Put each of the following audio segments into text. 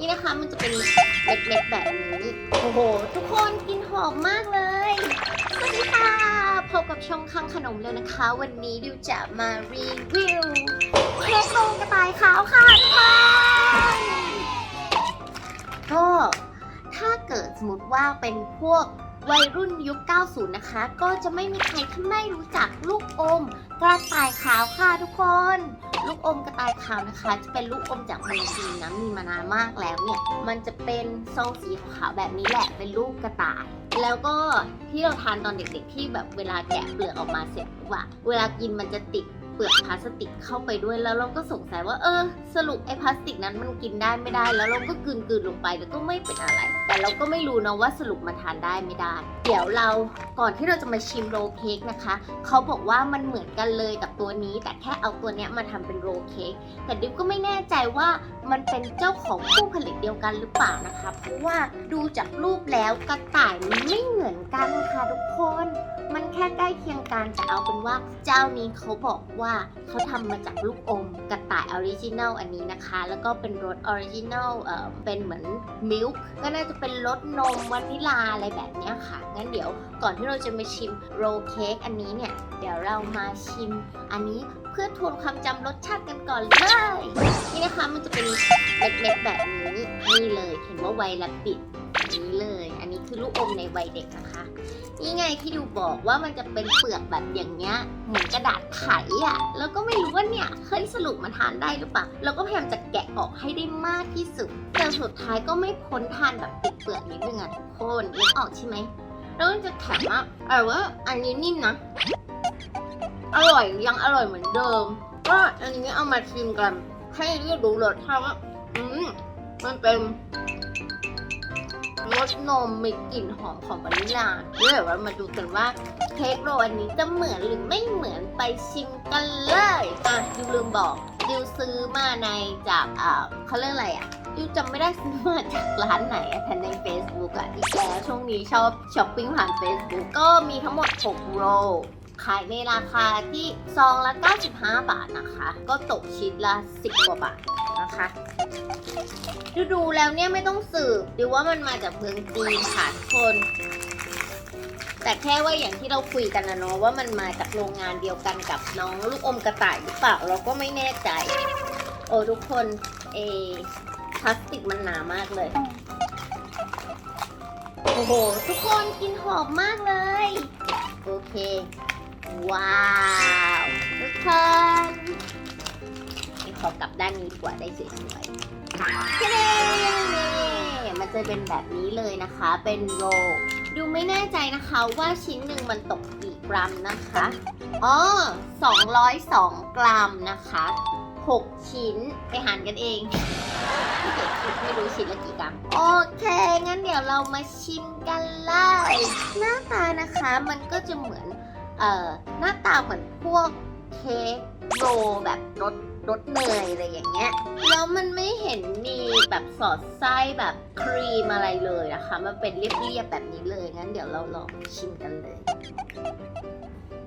นี่นะคะมันจะเป็นเม็ดๆแบบนี้ โอ้โห ทุกคนกินหอมมากเลย สวัสดีค่ะ พบกับช่องข้างขนมเลยนะคะ วันนี้ดิวจะมารีวิวเค้กโลกระต่ายขาวค่ะทุกคนก็ถ้าเกิดสมมติว่าเป็นพวกวัยรุ่นยุค 90 นะคะ ก็จะไม่มีใครที่ไม่รู้จักลูกอมกระต่ายขาวค่ะทุกคน ลูกอมกระต่ายขาวนะคะ จะเป็นลูกอมจากเมืองจีนนะมีมานานมากแล้วเนี่ย มันจะเป็นซองสีขาวแบบนี้แหละ เป็นลูกกระต่าย แล้วก็ที่เราทานตอนเด็กๆ ที่แบบเวลาแกะเปลือกออกมาเสร็จว่าเวลากินมันจะติดเปลือกพลาสติกเข้าไปด้วยแล้วเราก็สงสัยว่าเออ สรุปไอ้พลาสติกนั้นมันกินได้ไม่ได้แล้วเราก็กลืนๆลงไปแล้วก็ไม่เป็นอะไร แต่เราก็ไม่รู้นะว่าสรุปมันทานได้ไม่ได้ เดี๋ยวเราก่อนที่เราจะมาชิมโรลเค้กนะคะ เขาบอกว่ามันเหมือนกันเลยกับตัวนี้ แต่แค่เอาตัวเนี้ยมาทำเป็นโรลเค้กแต่ดิวก็ไม่แน่ใจว่ามันเป็นเจ้าของผู้ผลิตเดียวกันหรือเปล่านะคะ เพราะว่าดูจากรูปแล้วกระต่ายมันไม่เหมือนกันค่ะทุกคน มันแค่ใกล้เคียงกันแต่เอาเป็นว่าเจ้านี้เขาบอกว่าเขาทำมาจากลูกอมกระต่ายออริจินัลอันนี้นะคะ แล้วก็เป็นรสออริจินัลเอ่อเป็นเหมือนมิลค์ก็น่าจะเป็นรสนมวานิลาอะไรแบบเนี้ยค่ะ งั้นเดี๋ยวก่อนที่เราจะมาชิมโรลเค้กอันนี้เนี่ย เดี๋ยวเรามาชิมอันนี้เพื่อทวนความจำรสชาติกันก่อนเลย นี่นะคะมันจะเป็นเม็ดๆแบบนี้ นี่เลย เห็นว่าไวรัปิดนี้เลย คือลูกอมในวัยเด็กนะคะ นี่ไงที่ดูบอกว่ามันจะเป็นเปลือกแบบอย่างเงี้ยเหมือนกระดาษไขอะแล้วก็ไม่รู้ว่าเนี่ยเคยสรุปมันทานได้หรือเปล่าเราก็พยายามจะแกะออกให้ได้มากที่สุดแต่สุดท้ายก็ไม่พ้นทานแบบติดเปลือกนิดนึงอะทุกคนนึกออกใช่ไหมแล้วมันจะแข็งมากแต่ว่าอันนี้นิ่มนะอร่อยยังอร่อยเหมือนเดิม ก็อันนี้เอามาชิมกันให้ได้รู้รสชาติว่าอืมมันเป็น รสนมมีกลิ่นหอมของวานิลาดี๋ยวเรามาดูกันว่าเค้กโรอันนี้จะเหมือนหรือไม่เหมือนไปชิมกันเลยอะดิวลืมบอกดิวซื้อมาในจากอ่าเขาเรียกอะไรอะดิวจำไม่ได้ซื้อมาจากร้านไหนอะแต่ใน Facebook อะอีกแล้วช่วงนี้ชอบช้อปปิ้งผ่าน Facebook ก็มีทั้งหมด 6 โรขายในราคาที่ซองละ 95 บาทนะคะ ก็ตกชิ้นละ 10 กว่าบาท นะคะ ดูดูแล้วเนี่ยไม่ต้องสืบดูว่ามันมาจากเมืองจีนค่ะทุกคน แต่แค่ว่าอย่างที่เราคุยกันนะเนาะว่ามันมาจากโรงงานเดียวกันกับน้องลูกอมกระต่ายหรือเปล่าเราก็ไม่แน่ใจ โอ้ทุกคนเอพลาสติกมันหนามากเลย โอ้โห ทุกคนกินหอมมากเลย โอเค ว้าว ทุกคน ขอกลับด้านนี้ดีกว่าได้สวยๆเย้มันจะเป็นแบบนี้เลยนะคะ เป็นโรดูไม่แน่ใจนะคะว่าชิ้นหนึ่งมันตกกี่กรัมนะคะ อ๋อ 202 กรัมนะคะ 6 ชิ้นไปหารกันเองไม่รู้ชิ้นละกี่กรัม โอเค งั้นเดี๋ยวเรามาชิมกันเลย หน้าตานะคะมันก็จะเหมือน เอ่อ หน้าตาเหมือนพวกเค้กโรแบบรส รสเนยอะไรอย่างเงี้ยแล้วมันไม่เห็นมีแบบสอดไส้แบบครีมอะไรเลยนะคะ มันเป็นเรียบๆแบบนี้เลยงั้นเดี๋ยวเราลองชิมกันเลย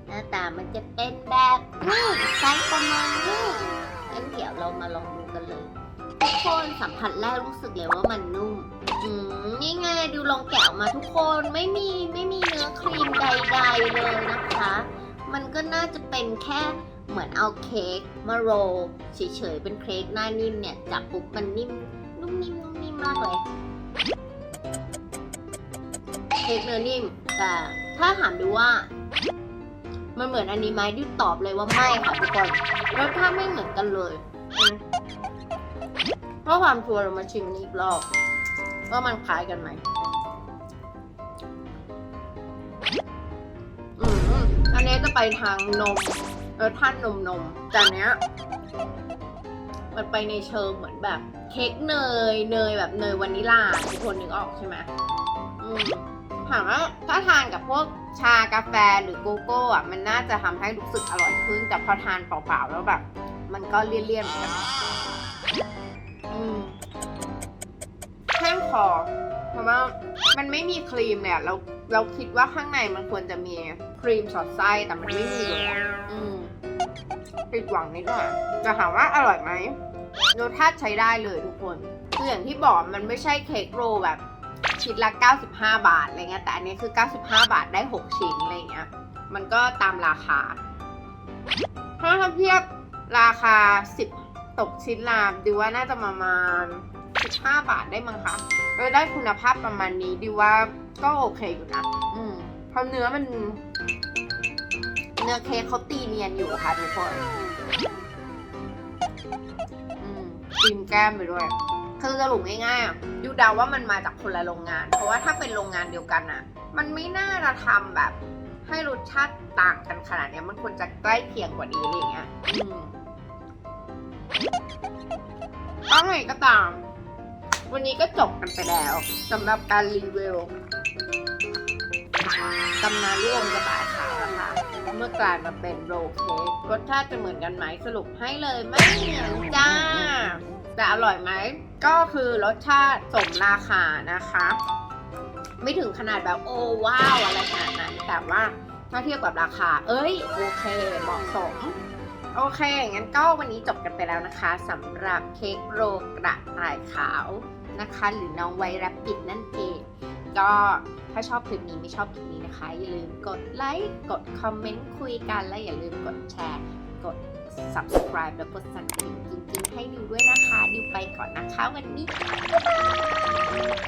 หน้าตามันจะเป็นแบบนี้ไส้ประมาณนี้งั้นเดี๋ยวเรามาลองดูกันเลยทุกคนสัมผัสแรกรู้สึกเลยว่ามันนุ่มอืมนี่ไงดูลองแกะออกมาทุกคนไม่มีไม่มีเนื้อครีมใดๆเลยนะคะ มันก็น่าจะเป็นแค่ เหมือนเอาเค้กมาโรลเฉยๆ เป็นเค้กหน้านิ่มเนี่ย จับปุ๊บมันนิ่มนุ่มนิ่มนุ่มนิ่มมากเลยเค้กเนื้อนิ่ม แต่ถ้าถามดูว่า มันเหมือนอันนี้ไหมดิวตอบเลยว่าไม่ค่ะทุกคนรสชาติไม่เหมือนกันเลยเพราะความชัวร์เรามาชิมนี้อีกรอบว่ามันคล้ายกันไหมอืมอันนี้จะไปทางนม รสชาตินมนมแต่อันเนี้ยมันไปในเชิงเหมือนแบบเค้กเนยเนยแบบเนยวานิลลาทุกคนนึกออกใช่ไหมอืมถามว่าถ้าทานกับพวกชากาแฟหรือโกโก้อะมันน่าจะทำให้รู้สึกอร่อยขึ้นแต่พอทานเปล่าๆแล้วแบบ มันก็เลี่ยนๆเหมือนกันอืมแห้งคอเพราะว่ามันไม่มีครีมเลยอะเราเราคิดว่าข้างในมันควรจะมีครีมสอดไส้แต่มันไม่มีเลยอืม ผิดหวังนิดหน่อยจะถามว่าอร่อยไหมรสชาติใช้ได้เลยทุกคนคืออย่างที่บอกมันไม่ใช่เค้กโรแบบชิ้นละ 95 บาทอะไรเงี้ยแต่อันนี้คือ 95 บาทได้ 6 ชิ้นอะไรเงี้ยมันก็ตามราคา ถ้าเทียบราคา 10 ตกชิ้นละดิว่าน่าจะประมาณ 15 บาทได้มั้งคะก็ได้คุณภาพประมาณนี้ดิวว่าก็โอเคอยู่นะ อืมเพราะเนื้อมัน เนื้อเค้กเขาตีเนียนอยู่ค่ะทุกคน อืมกินแก้มไปด้วย คือสรุปง่ายๆอะยูเดาว่ามันมาจากคนละโรงงาน เพราะว่าถ้าเป็นโรงงานเดียวกันอะ มันไม่น่าจะทำแบบ ให้รสชาติต่างกันขนาดนี้มันควรจะใกล้เคียงกว่านี้อะไรเงี้ยต้องไงก็ตาม วันนี้ก็จบกันไปแล้วสำหรับการรีวิวตำนานลูกอมกระต่ายขาวนะคะ เมื่อกลายมาเป็นโรลเค้กรสชาติจะเหมือนกันไหมสรุปให้เลยไม่เหมือนจ้าแต่อร่อยไหมก็คือรสชาติสมราคานะคะ ไม่ถึงขนาดแบบโอ้ว้าวอะไรขนาดนั้นแต่ว่าถ้าเทียบกับราคา เอ้ยโอเคเหมาะสมโอเค งั้นก็วันนี้จบกันไปแล้วนะคะสำหรับเค้กโรลกระต่ายขาวนะคะ หรือน้องไวรัปิดนั่นเอง ก็ ถ้าชอบคลิปนี้ไม่ชอบคลิปนี้นะคะ อย่าลืมกดไลค์กดคอมเมนต์คุยกัน และอย่าลืมกดแชร์ กด subscribe แล้วกดสั่นกระดิ่งจริงๆ ให้ดิวด้วยนะคะ ดิวไปก่อนนะคะวันนี้ บ๊ายบาย